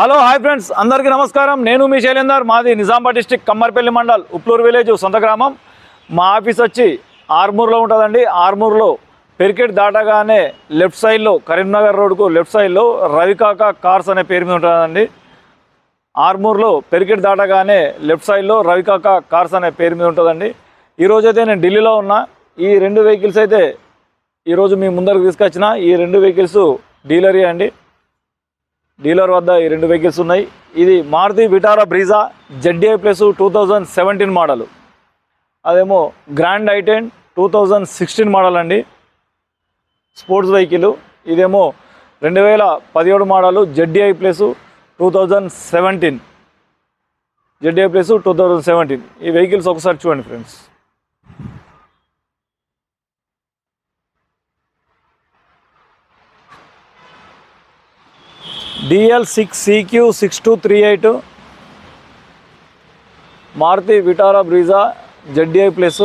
Hello hi friends. అందరికీ నమస్కారం. నేను మీ శైలేందర్. మాది నిజామాబాద్ డిస్టిక్ కమ్మర్పల్లి మండల్ ఉప్లూరు విలేజ్ సొంత గ్రామం. మా ఆఫీస్ వచ్చి ఆర్మూర్లో ఉంటుందండి. ఆర్మూర్లో పెరికెట్ దాటగానే లెఫ్ట్ సైడ్లో కరీంనగర్ రోడ్కు లెఫ్ట్ సైడ్లో రవికాక కార్స్ అనే పేరు మీద ఉంటుందండి. ఆర్మూర్లో పెరికెట్ దాటగానే లెఫ్ట్ సైడ్లో రవికాక కార్స్ అనే పేరు మీద ఉంటుందండి. ఈరోజు అయితే నేను ఢిల్లీలో ఉన్నా. ఈ రెండు వెహికల్స్ అయితే ఈరోజు మీ ముందరకు తీసుకొచ్చిన. ఈ రెండు వెహికల్స్ డీలరీ అండి. డీలర్ వద్ద ఈ రెండు వెహికల్స్ ఉన్నాయి. ఇది Maruti Vitara Brezza ZDI plus two thousand seventeen model. అదేమో Grand i ten two thousand sixteen model అండి. Sports vehicle. ఇదేమో రెండు వేల పదిహేడు model ZDI plus two thousand seventeen. ZDI plus two thousand seventeen. ఈ వెహికల్స్ ఒకసారి చూడండి friends. DL six CQ six two three eight Maruti Vitara Brezza ZDI plus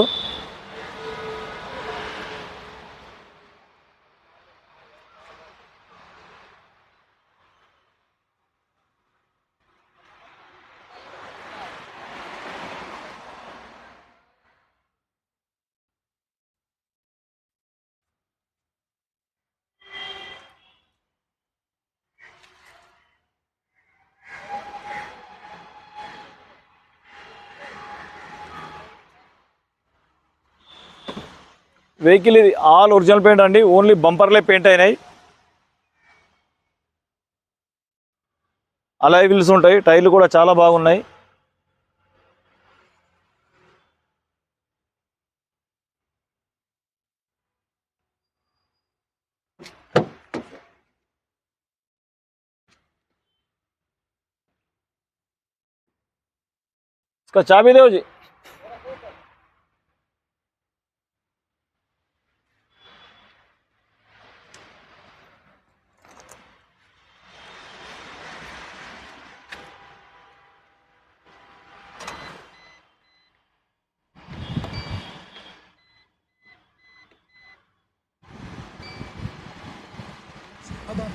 vehicle ఇది all original paint అండి only బంపర్లే పెయింట్ అయినాయి alloy wheels ఉంటాయి టైర్లు కూడా చాలా బాగున్నాయి इसका चाबी दो जी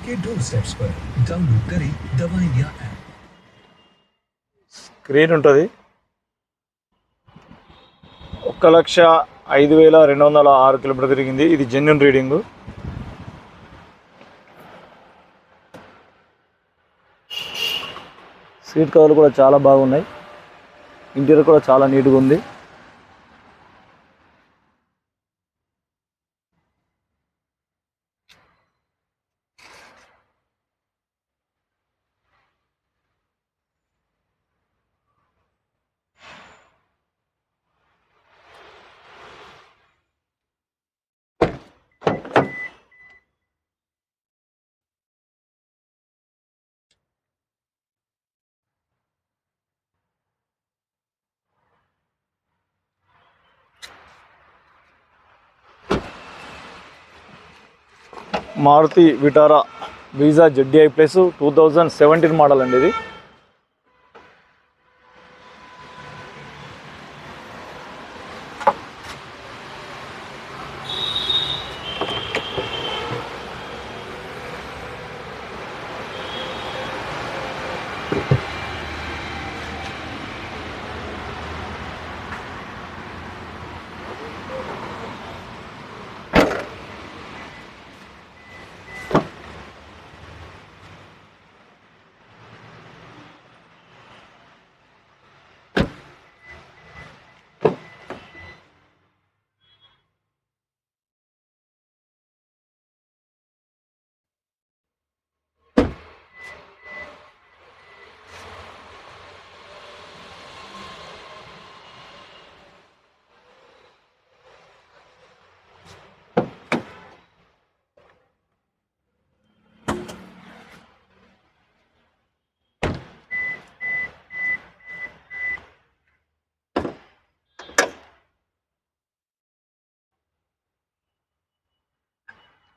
अब आपके डोर स्टेप्स पर डाउनलोड करें दवा इंडिया ऐप స్క్రీన్ ఉంటుంది ఒక్క లక్ష ఐదు వేల రెండు వందల ఆరు కిలోమీటర్ తిరిగింది ఇది జెన్యున్ రీడింగు సీట్ కవర్లు కూడా చాలా బాగున్నాయి ఇంటీరియర్ కూడా చాలా నీట్గా ఉంది Maruti Vitara visa ZDI plus two thousand seventeen model అండి ఇది.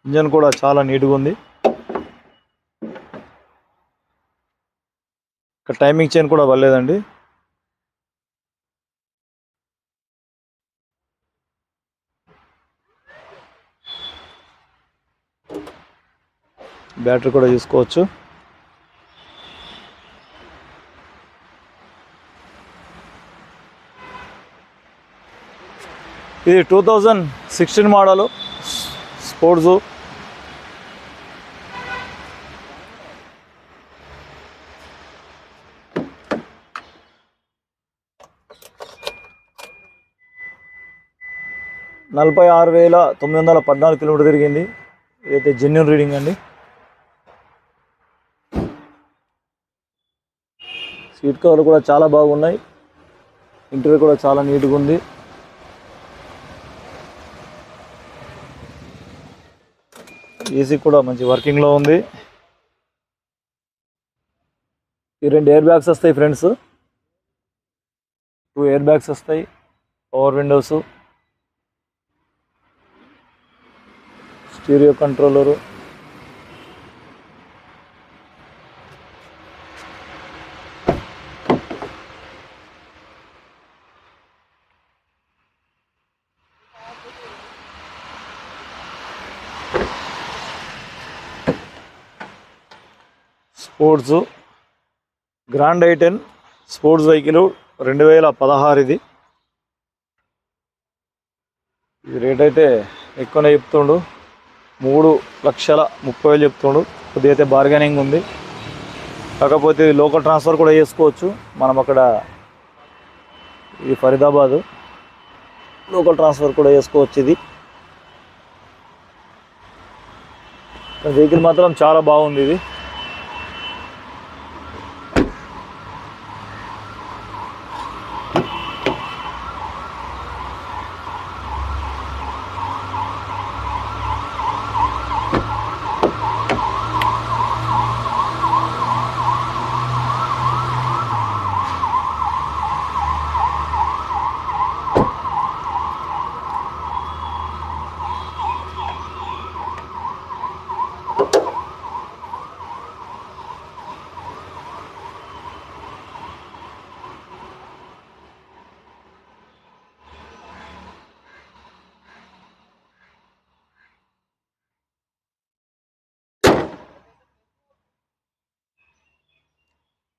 ఇంజన్ కూడా చాలా నీట్గా ఉంది. ఇక్కడ టైమింగ్ చైన్ కూడా పర్లేదండి. బ్యాటరీ కూడా చూసుకోవచ్చు. ఇది two thousand sixteen model sports. నలభై ఆరు వేల తొమ్మిది వందల పద్నాలుగు కిలోమీటర్ తిరిగింది. ఇదైతే జెన్యున్ రీడింగ్ అండి. సీట్ కవర్లు కూడా చాలా బాగున్నాయి. ఇంటర్వ్యూ కూడా చాలా నీట్గా ఉంది. ఏసీ కూడా మంచి వర్కింగ్లో ఉంది. ఈ రెండు ఎయిర్ బ్యాగ్స్ వస్తాయి ఫ్రెండ్స్ టూ ఎయిర్ బ్యాగ్స్ వస్తాయి. Power windows stereo controller. Sports. Grand i ten sports vehicle రెండు వేల పదహారు ఇది. ఇది రేట్ అయితే ఎక్కువనే చెప్తుండు. మూడు లక్షల ముప్పై వేలు చెప్తుండు. కొద్దిగా అయితే బార్గెనింగ్ ఉంది. కాకపోతే ఇది లోకల్ ట్రాన్స్ఫర్ కూడా చేసుకోవచ్చు. మనం అక్కడ ఇది ఫరీదాబాదు లోకల్ ట్రాన్స్ఫర్ కూడా చేసుకోవచ్చు ఇది. వెహికల్ మాత్రం చాలా బాగుంది ఇది.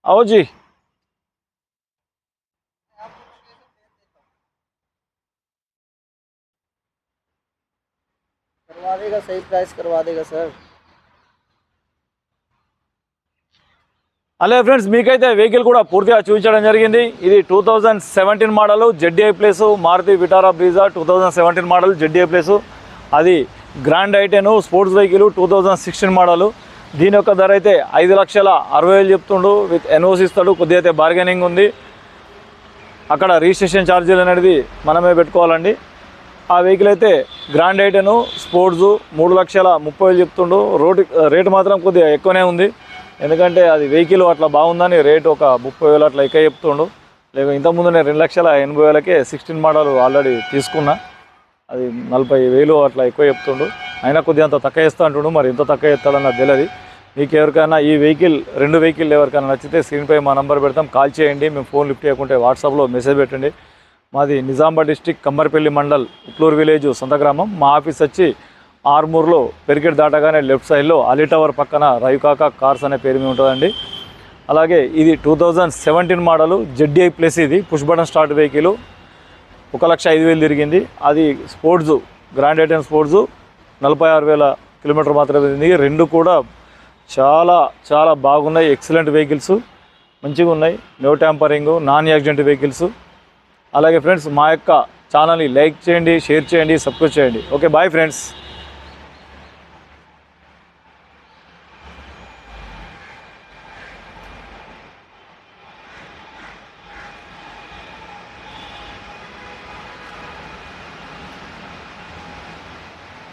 आओ जी करवा देगा सही प्राइस करवा देगा सर అలాగే ఫ్రెండ్స్ మీకైతే వెహికల్ కూడా పూర్తిగా చూపించడం జరిగింది ఇది two thousand seventeen model ZDI plus Maruti Vitara Brezza two thousand seventeen model ZDI plus అది Grand i ten sports vehicle two thousand sixteen model దీని యొక్క ధర అయితే ఐదు లక్షల అరవై వేలు చెప్తుండు. విత్ ఎన్ఓసి ఇస్తాడు. కొద్దిగా అయితే బార్గెనింగ్ ఉంది. అక్కడ రిజిస్ట్రేషన్ ఛార్జీలు అనేది మనమే పెట్టుకోవాలండి. ఆ వెహికల్ అయితే గ్రాండ్ ఐటెను స్పోర్ట్స్ మూడు లక్షల ముప్పై వేలు చెప్తుండు. రోడ్ రేటు మాత్రం కొద్దిగా ఎక్కువనే ఉంది. ఎందుకంటే అది వెహికల్ అట్లా బాగుందని రేటు ఒక ముప్పై వేలు అట్లా ఎక్కువ చెప్తుండు. లేక ఇంతకుముందు నేను రెండు లక్షల ఎనభై వేలకే సిక్స్టీన్ మోడల్ ఆల్రెడీ తీసుకున్నా. అది నలభై వేలు అట్లా ఎక్కువ చెప్తుండు. అయినా కొద్దిగా అంత తక్కువ ఇస్తా అంటుండు. మరి ఎంత తక్కువ ఇస్తాడని నాకు తెలియదు మీకు ఎవరికైనా ఈ వెహికల్ రెండు వెహికల్ ఎవరికైనా నచ్చితే స్క్రీన్పై మా నంబర్ పెడతాం. కాల్ చేయండి మేము ఫోన్ లిఫ్ట్ చేయకుంటే వాట్సాప్లో మెసేజ్ పెట్టండి. మాది నిజామాబాద్ డిస్టిక్ కమ్మర్పల్లి మండల్ ఉప్లూరు విలేజ్ సొంత గ్రామం. మా ఆఫీస్ వచ్చి ఆర్మూర్లో పెరికెట్ దాటగానే లెఫ్ట్ సైడ్లో అలీ టవర్ పక్కన రవికాక కార్స్ అనే పేరు మీద ఉంటుందండి. అలాగే ఇది two thousand seventeen model ZDI plus ఇది పుష్ బటన్ స్టార్ట్ వెహికల్. ఒక లక్ష ఐదు వేలు తిరిగింది. అది స్పోర్ట్స్ గ్రాండ్ ఐటెన్ స్పోర్ట్స్ నలభై ఆరు వేల కిలోమీటర్ మాత్రమే తిరిగింది. రెండు కూడా చాలా చాలా బాగున్నాయి. ఎక్సలెంట్ వెహికల్స్ మంచిగా ఉన్నాయి. No tampering non accident vehicles అలాగే ఫ్రెండ్స్ మా యొక్క ఛానల్ని లైక్ చేయండి షేర్ చేయండి సబ్స్క్రైబ్ చేయండి. Okay bye friends